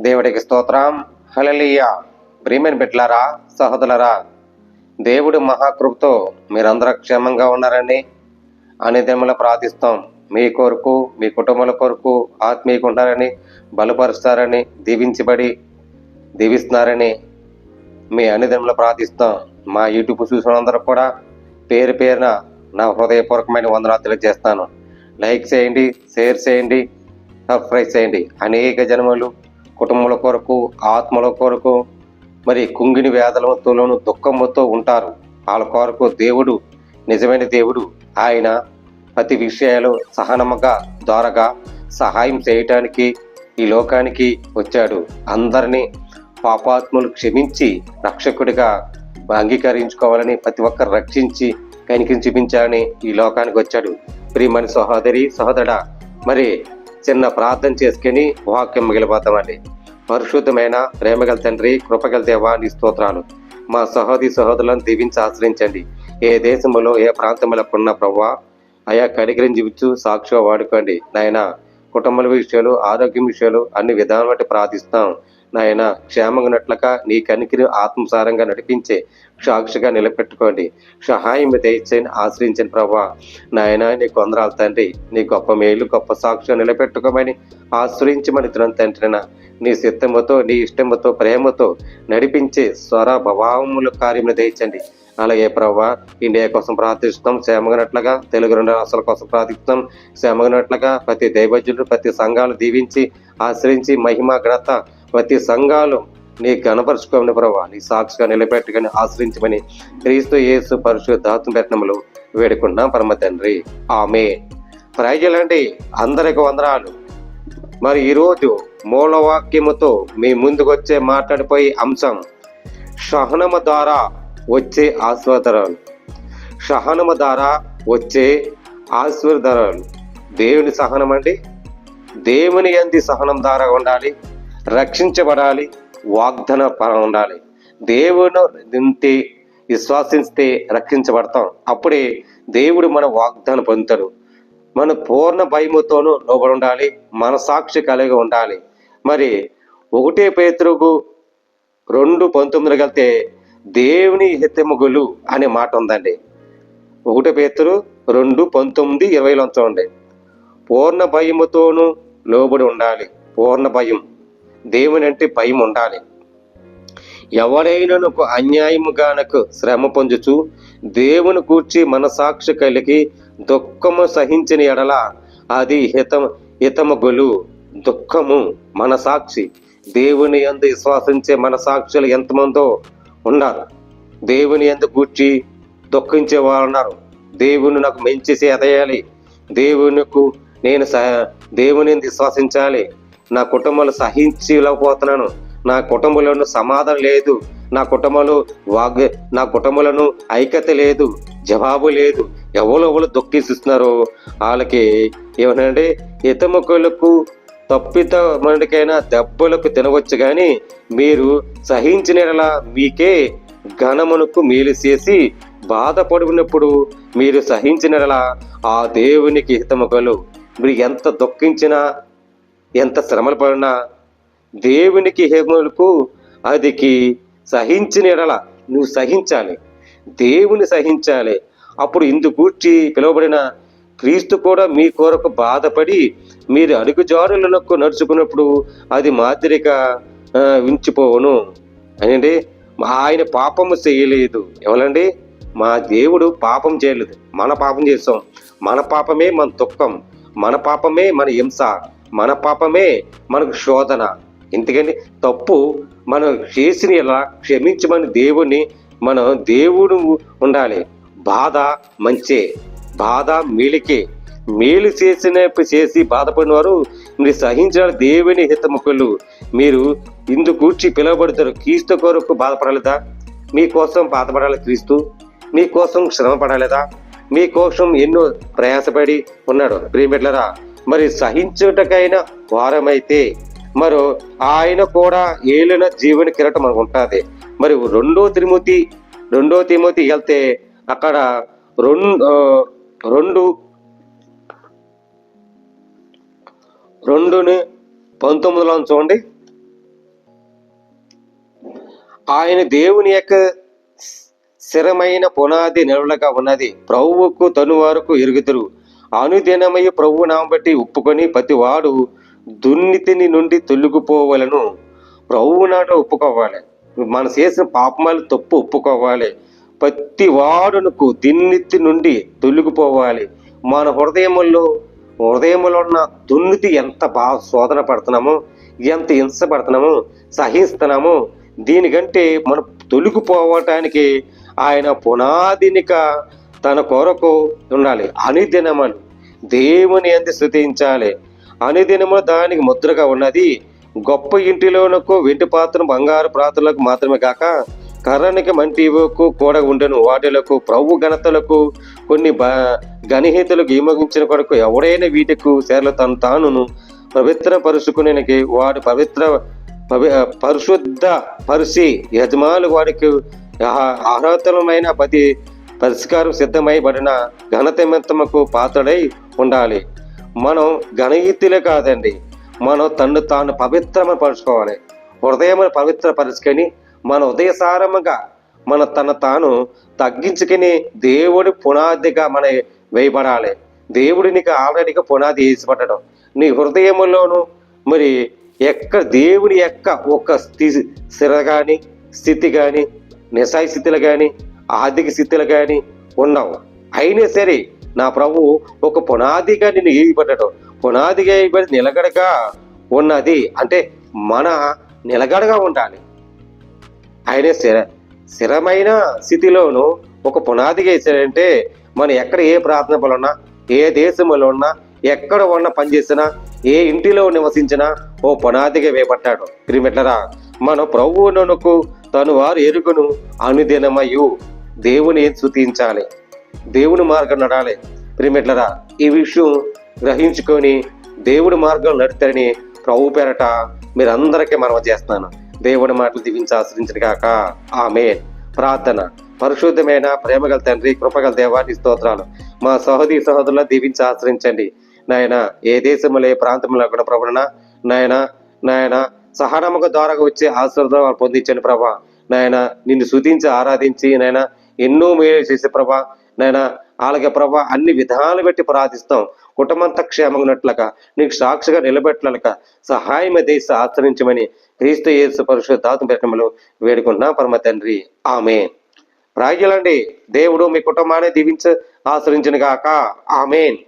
దేవుడికి స్తోత్రం. హలలియ ప్రియమైన బిడ్లారా సహోదరులరా దేవుడు మహాకృపతో మీరందరూ క్షేమంగా ఉన్నారని అనే ప్రార్థిస్తాం. మీ కొరకు మీ కుటుంబాల కొరకు ఆత్మీయకు ఉన్నారని బలపరుస్తారని దీవించబడి దీవిస్తున్నారని మీ అన్ని ప్రార్థిస్తాం. మా యూట్యూబ్ చూసిన అందరూ కూడా పేరు పేరున నా హృదయపూర్వకమైన వందనాలు తెలియజేస్తాను. లైక్ చేయండి షేర్ చేయండి సబ్స్క్రైబ్ చేయండి. అనేక జన్మలు కుటుంబాల కొరకు ఆత్మల కొరకు మరి కుంగిని వేదలతోనూ దుఃఖముతో ఉంటారు. వాళ్ళ కొరకు దేవుడు నిజమైన దేవుడు ఆయన ప్రతి విషయాలు సహనముగా ద్వారగా సహాయం చేయటానికి ఈ లోకానికి వచ్చాడు. అందరినీ పాపాత్ములు క్షమించి రక్షకుడిగా అంగీకరించుకోవాలని ప్రతి ఒక్కరు రక్షించి కనికరించి చూపించాలని ఈ లోకానికి వచ్చాడు. ప్రియమణి సహోదరి సహోదరా మరి చిన్న ప్రార్థన చేసుకుని వాక్యం మిగిలిపోతామండి. పరిశుద్ధమైన ప్రేమగల తండ్రి కృపగల దేవా నీ స్తోత్రాలు. మా సహోదరి సహోదరులను దీవించి ఆశ్రయించండి. ఏ దేశంలో ఏ ప్రాంతంలో ఉన్న ప్రవ్వా అయా కనికరం జీవించు సాక్షిగా వాడుకోండి. నాయన కుటుంబాల విషయాలు ఆరోగ్యం విషయాలు అన్ని విధానం బట్టి ప్రార్థిస్తాం నాయన క్షేమంగా ఉన్నట్లుగా నీ కనికిరి ఆత్మసారంగా నడిపించే సాక్షిగా నిలబెట్టుకోండి. సహాయం దయచేయని ఆశ్రయించిన ప్రభా. నాయన నీ కొందరాలు తండ్రి నీ గొప్ప మేలు గొప్ప సాక్షిగా నిలబెట్టుకోమని ఆశ్రయించమని తిన తండ్రిన నీ సిద్ధముతో నీ ఇష్టముతో ప్రేమతో నడిపించే స్వర భవాముల కార్యములు దయచండి. అలాగే ప్రభా ఇండియా కోసం ప్రార్థిస్తాం క్షేమగినట్లుగా తెలుగు రెండు రాష్ట్రాల కోసం ప్రార్థిస్తాం క్షేమగినట్లుగా ప్రతి దైవజ్ఞులు ప్రతి సంఘాలు దీవించి ఆశ్రయించి మహిమ ఘనత ప్రతి సంఘాలు నీ కనపరుచుకోమని ప్రభా నీ సాక్షిగా నిలబెట్టుకుని ఆశ్రయించమని క్రీస్తు యేసు పరిశుద్ధాత్మ పెట్టనములు వేడుకున్నాం పరమ తండ్రి. ఆమె ప్రజలండి అందరికి వందనాలు. మరి ఈరోజు మూలవాక్యముతో మీ ముందుకు వచ్చే మాట్లాడిపోయే అంశం సహనము ద్వారా వచ్చే ఆస్వాదరాలు సహనము ద్వారా వచ్చే ఆశీర్వదరాలు. దేవుని సహనం అండి దేవుని ఎంది సహనం ద్వారా ఉండాలి. రక్షించబడాలి వాగ్దన పరం ఉండాలి. దేవుని నింటి విశ్వాసిస్తే రక్షించబడతాం. అప్పుడే దేవుడు మన వాగ్దానం పొందుతాడు. మన పూర్ణ భయముతోనూ లోబడి ఉండాలి మనసాక్షి కలిగి ఉండాలి. మరి ఒకటే పేతురుగు రెండు పంతొమ్మిది కలితే దేవుని హితముగులు అనే మాట ఉందండి. ఒకటే పేతురు రెండు పంతొమ్మిది ఇరవైలో ఉంచండి. పూర్ణ భయముతోనూ లోబడి ఉండాలి. పూర్ణ భయం. దేవుని అంటే భయం ఉండాలి ఎవరైనను అన్యాయముగానకు శ్రమ పొందుచు దేవుని కూర్చి మనసాక్షి కలిగి దుఃఖము సహించిన ఎడల అది హితం హితమగులు. దుఃఖము మనసాక్షి. దేవుని ఎందు విశ్వాసించే మనసాక్షులు ఎంతమందో ఉన్నారు. దేవుని ఎందు కూర్చి దుఃఖించే వారు ఉన్నారు దేవుని నాకు మంచి సేదయాలి దేవునికు నేను సహ దేవుని ఎందు విశ్వసించాలి. నా కుటుంబంలో సహించలేకపోతున్నాను. నా కుటుంబంలో సమాధానం లేదు. నా కుటుంబంలో వాగ్ నా కుటుంబంలో ఐక్యత లేదు. జవాబు లేదు. ఎవరు ఎవరు దుఃఖిస్తున్నారో? వాళ్ళకి ఏమనంటే ఇతముకులకు తప్పితమనుకైనా దెబ్బలకు తినవచ్చు కానీ మీరు సహించిన మీకే ఘనమునకు మేలు చేసి బాధపడినప్పుడు మీరు సహించిన ఆ దేవునికి హితముకలు మీరు ఎంత దుఃఖించినా ఎంత శ్రమలు పడినా దేవునికి హేములకు అదికి సహించిన ఎడల నువ్వు సహించాలి. దేవుని సహించాలి. అప్పుడు ఇందు కూర్చి పిలువబడిన క్రీస్తు కూడా మీ కొరకు బాధపడి మీరు అడుగుజారులకు నడుచుకున్నప్పుడు అది మాదిరిగా ఆ, ఉంచిపోవును అనండి ఆయన పాపము చేయలేదు. ఎవరండి? మా దేవుడు పాపం చేయలేదు. మన పాపం చేస్తాం. మన పాపమే మన దుఃఖం. మన పాపమే మన హింస. మన పాపమే మనకు శోధన. ఎందుకంటే తప్పు మనం చేసిన ఇలా క్షమించమని దేవుణ్ణి మనం దేవుడు ఉండాలి. బాధ మంచే. బాధ మేలికే. మేలు చేసిన చేసి బాధపడిన వారు మీరు సహించిన దేవుని హితముఖులు మీరు ఇందు కూర్చి పిలువబడతారు. క్రీస్తు కొరకు బాధపడలేదా? మీకోసం బాధపడాలి క్రీస్తు. మీకోసం శ్రమపడలేదా? మీకోసం ఎన్నో ప్రయాసపడి ఉన్నాడు. ప్రియమిట్లరా మరి సహించుటకైనా వారమైతే మరో ఆయన కూడా ఏలిన జీవన కిరటం మనకు ఉంటుంది. మరి రెండో తిరుమతి రెండో తిమోతి వెళ్తే అక్కడ రెండు రెండు రెండుని పంతొమ్మిదిలో చూడండి. ఆయన దేవుని యొక్క స్థిరమైన పునాది నిలవలగా ఉన్నది. ప్రభువుకు తను వరకు ఎరుగుతురు అనుదినమయ్య ప్రభు నామ బట్టి ఒప్పుకొని ప్రతివాడు దుర్నీతిని నుండి తొలగిపోవాలను. ప్రభువు నాట ఒప్పుకోవాలి. మన చేసిన పాపమాలు తప్పు ఒప్పుకోవాలి. ప్రతి వాడునకు దుర్నీతి నుండి తొలగిపోవాలి. మన హృదయముల్లో హృదయములో ఉన్న దుర్నీతి ఎంత బాగా శోధన పడుతున్నామో ఎంత హింస పడుతున్నామో సహిస్తున్నామో దీనికంటే మనం తొలగిపోవటానికి ఆయన పునాదినిక తన కొరకు ఉండాలి. అనుదినమని దేవుని అంది స్థుతించాలి. అనుదినము దానికి ముద్రగా ఉన్నది గొప్ప ఇంటిలోనకు వెండి పాత్ర బంగారు పాత్రలకు మాత్రమే కాక కర్రనికి మంటివకు కూడా ఉండను. వాటిలకు ప్రభు ఘనతలకు కొన్ని బ గణహితులకు ఈమగించిన కొరకు ఎవడైనా వీటికు సేర్లు తను తానును పవిత్ర పరుచుకునేకి వాడు పవిత్ర పవి పరిశుద్ధ పరిసి యజమానులు వాడికి ఆ- అర్హతలమైన ప్రతి పరిష్కారం సిద్ధమైబడిన ఘనతమిత్తముకు పాత్రడై ఉండాలి. మనం ఘనయుతులే కాదండి. మనం తను తాను పవిత్రమని పరుచుకోవాలి. హృదయమును పవిత్ర పరుచుకొని మన ఉదయసారముగా మన తన తాను తగ్గించుకుని దేవుడి పునాదిగా మన వేయబడాలి. దేవుడి నీకు ఆల్రెడీగా పునాది వేసి నీ హృదయములోను మరి ఎక్క దేవుడి యొక్క ఒక స్థితి స్థిర కానీ స్థితి కానీ నిశాయి స్థితిలో కానీ ఆర్థిక స్థితులు కానీ ఉండవు అయినా సరే నా ప్రభు ఒక పునాదిగా నిన్ను ఏగిపడ్డాడు పునాదిగా ఏగిపడి నిలకడగా ఉన్నది అంటే మన నిలకడగా ఉండాలి. అయినా స్థిర స్థిరమైన స్థితిలోను ఒక పునాదిగా వేసాడంటే మనం ఎక్కడ ఏ ప్రార్థన పలున్నా ఏ దేశంలో ఉన్నా ఎక్కడ ఉన్న పనిచేసినా ఏ ఇంటిలో నివసించినా ఓ పునాదిగా వేపట్టాడు క్రిమిట్లరా మన ప్రభువునకు తను వారు ఎరుకును అనుదినమయ్యు. దేవుని స్థుతించాలి దేవుని మార్గం నడాలి ప్రిమిట్లరా ఈ విషయం గ్రహించుకొని దేవుడి మార్గం నడుతారని ప్రభు పేరట మీరందరికీ మనవ చేస్తున్నాను. దేవుడి మాటలు దీవించి ఆశ్రయించిన కాక ఆమె ప్రార్థన. పరిశుద్ధమైన ప్రేమగల తండ్రి కృపగల దేవాన్ని స్తోత్రాలు. మా సహోదరి సహోదరుల దీవించి ఆశ్రయించండి. నాయన ఏ దేశంలో ఏ ప్రాంతంలో కూడా ప్రభుణ నాయన నాయన సహనముఖ ద్వారా వచ్చే ఆశీర్వాదాలు పొందించండి ప్రభా. నాయన నిన్ను శుతించి ఆరాధించి నాయన ఎన్నో మేలు చేసే ప్రభా నాయన అలాగే ప్రభా అన్ని విధాలు పెట్టి ప్రార్థిస్తాం. కుటుంబంతా క్షేమంగా ఉన్నట్లుగా నీకు సాక్షిగా నిలబెట్టలక సహాయం దేశ ఆచరించమని క్రీస్తు యేసు పరిశుద్ధాత్మ పెట్టమలు వేడుకున్నా పరమ తండ్రి ఆమె రాగ్యలండి దేవుడు మీ కుటుంబాన్ని దీవించి ఆచరించిన గాక ఆమెన్.